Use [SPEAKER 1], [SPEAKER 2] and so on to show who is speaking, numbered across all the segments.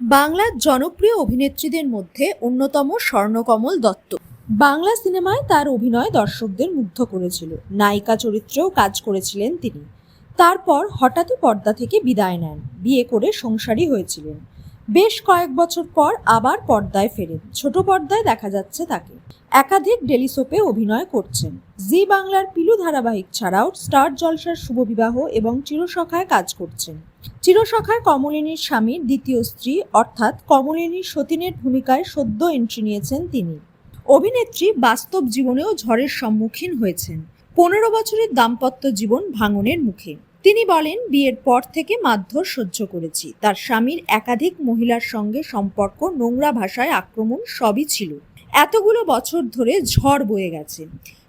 [SPEAKER 1] বাংলার জনপ্রিয় অভিনেত্রীদের মধ্যে অন্যতম স্বর্ণকমল দত্ত। বাংলা সিনেমায় তার অভিনয় দর্শকদের মুগ্ধ করেছিল। নায়িকা চরিত্রেও কাজ করেছিলেন তিনি। তারপর হঠাৎই পর্দা থেকে বিদায় নেন। বিয়ে করে সংসারী হয়েছিলেন। বেশ কয়েক বছর পর আবার পর্দায় ফেরেন। ছোট পর্দায় দেখা যাচ্ছে তাকে। একাধিক ডেলি সোপে অভিনয় করছেন। জি বাংলার পিলু ধারাবাহিক ছাড়াও স্টার জলসার শুভবিবাহ এবং চিরসখায় কাজ করছেন। চিরসখায় কমলিনীর স্বামীর দ্বিতীয় স্ত্রী অর্থাৎ কমলিনীর সতীনের ভূমিকায় সদ্য এন্ট্রি নিয়েছেন তিনি। অভিনেত্রী বাস্তব জীবনেও ঝড়ের সম্মুখীন হয়েছেন। পনেরো বছরের দাম্পত্য জীবন ভাঙনের মুখে। তিনি বলেন, বিয়ের পর থেকে মারধর সহ্য করেছি। তার স্বামীর একাধিক মহিলার সঙ্গে সম্পর্ক, নোংরা ভাষায় আক্রমণ সবই ছিল। এতগুলো বছর ধরে ঝড় বয়ে গেছে।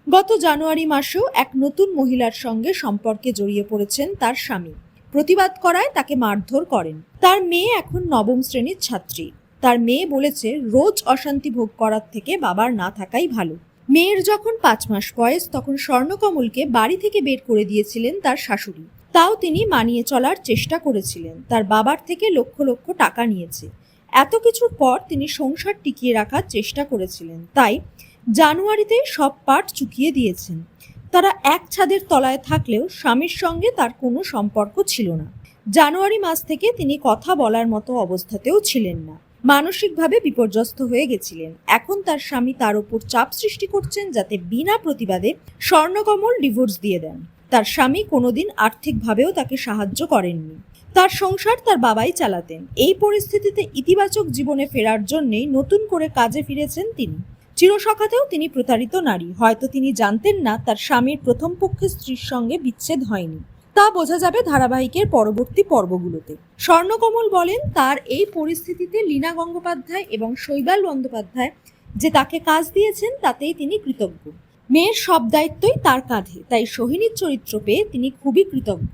[SPEAKER 1] গত জানুয়ারি মাসেও এক নতুন মহিলার সঙ্গে সম্পর্কে জড়িয়ে পড়েছেন তার স্বামী। প্রতিবাদ করায় তাকে মারধর করেন। তার মেয়ে এখন নবম শ্রেণির ছাত্রী। তার মেয়ে বলেছে, রোজ অশান্তি ভোগ করার থেকে বাবার না থাকাই ভালো। মেয়ের যখন পাঁচ মাস বয়স, তখন স্বর্ণকমলকে বাড়ি থেকে বের করে দিয়েছিলেন তার শাশুড়ি। তাও তিনি মানিয়ে চলার চেষ্টা করেছিলেন। তার বাবার থেকে লক্ষ লক্ষ টাকা নিয়েছে। এত কিছুর পর তিনি সংসার টিকিয়ে রাখার চেষ্টা করেছিলেন। তাই জানুয়ারিতে সব পাঠ চুকিয়ে দিয়েছেন। তারা এক ছাদের তলায় থাকলেও স্বামীর সঙ্গে তার কোনো সম্পর্ক ছিল না। জানুয়ারি মাস থেকে তিনি কথা বলার মতো অবস্থাতেও ছিলেন না। মানসিকভাবে বিপর্যস্ত হয়ে গেছিলেন। এখন তার স্বামী তার উপর চাপ সৃষ্টি করছেন যাতে বিনা প্রতিবাদে স্বর্ণকমল ডিভোর্স দিয়ে দেন। তার স্বামী কোনোদিন আর্থিকভাবেও তাকে সাহায্য করেননি। তার সংসার তার বাবাই চালাতেন। এই পরিস্থিতিতে ইতিবাচক জীবনে ফেরার জন্যেই নতুন করে কাজে ফিরেছেন তিনি। চিরসখাতেও তিনি প্রতারিত নারী। হয়তো তিনি জানতেন না তার স্বামীর প্রথম পক্ষের স্ত্রীর সঙ্গে বিচ্ছেদ হয়নি। তা বোঝা যাবে ধারাবাহিকের পরবর্তী পর্বগুলোতে। স্বর্ণকমল বলেন, তার এই পরিস্থিতিতে লীনা গঙ্গোপাধ্যায় এবং শৈবাল বন্দ্যোপাধ্যায় যে তাকে কাজ দিয়েছেন, তাতেই তিনি কৃতজ্ঞ। মেয়ের সব দায়িত্বই তার কাঁধে। তাই সোহিনীর চরিত্র পেয়ে তিনি খুবই কৃতজ্ঞ।